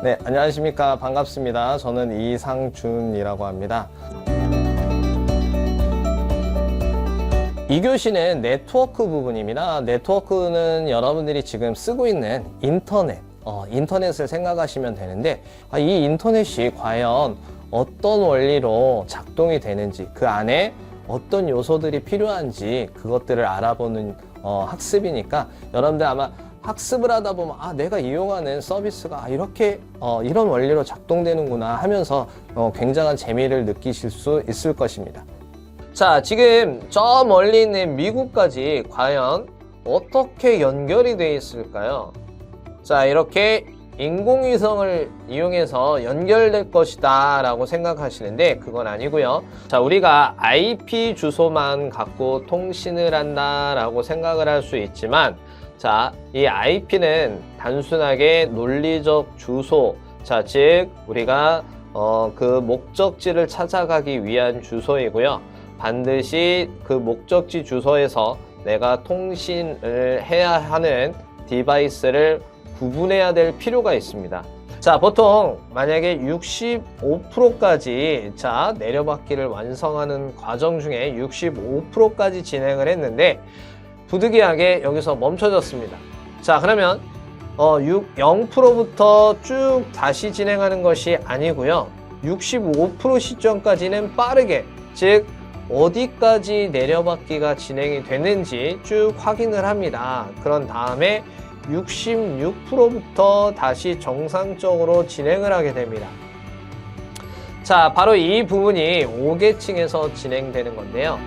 네, 안녕하십니까. 반갑습니다. 저는 이상준이라고 합니다. 이 교시는 네트워크 부분입니다. 네트워크는 여러분들이 지금 쓰고 있는 인터넷, 어, 인터넷을 생각하시면 되는데, 아, 이 인터넷이 과연 어떤 원리로 작동이 되는지, 그 안에 어떤 요소들이 필요한지 그것들을 알아보는 어, 학습이니까 여러분들 아마 학습을 하다 보면 아 내가 이용하는 서비스가 아, 이렇게 어, 이런 원리로 작동되는구나 하면서 어, 굉장한 재미를 느끼실 수 있을 것입니다. 자, 지금 저 멀리 있는 미국까지 과연 어떻게 연결이 돼 있을까요? 자, 이렇게 인공위성을 이용해서 연결될 것이다 라고 생각하시는데 그건 아니고요. 자, 우리가 IP 주소만 갖고 통신을 한다 라고 생각을 할 수 있지만 자, 이 IP는 단순하게 논리적 주소, 자, 즉 우리가 어, 그 목적지를 찾아가기 위한 주소이고요. 반드시 그 목적지 주소에서 내가 통신을 해야 하는 디바이스를 구분해야 될 필요가 있습니다. 자, 보통 만약에 65%까지 자, 내려받기를 완성하는 과정 중에 65%까지 진행을 했는데 부득이하게 여기서 멈춰졌습니다. 자, 그러면 어, 6, 0%부터 쭉 다시 진행하는 것이 아니고요. 65% 시점까지는 빠르게, 즉 어디까지 내려받기가 진행이 됐는지 쭉 확인을 합니다. 그런 다음에 66%부터 다시 정상적으로 진행을 하게 됩니다. 자, 바로 이 부분이 5계층에서 진행되는 건데요.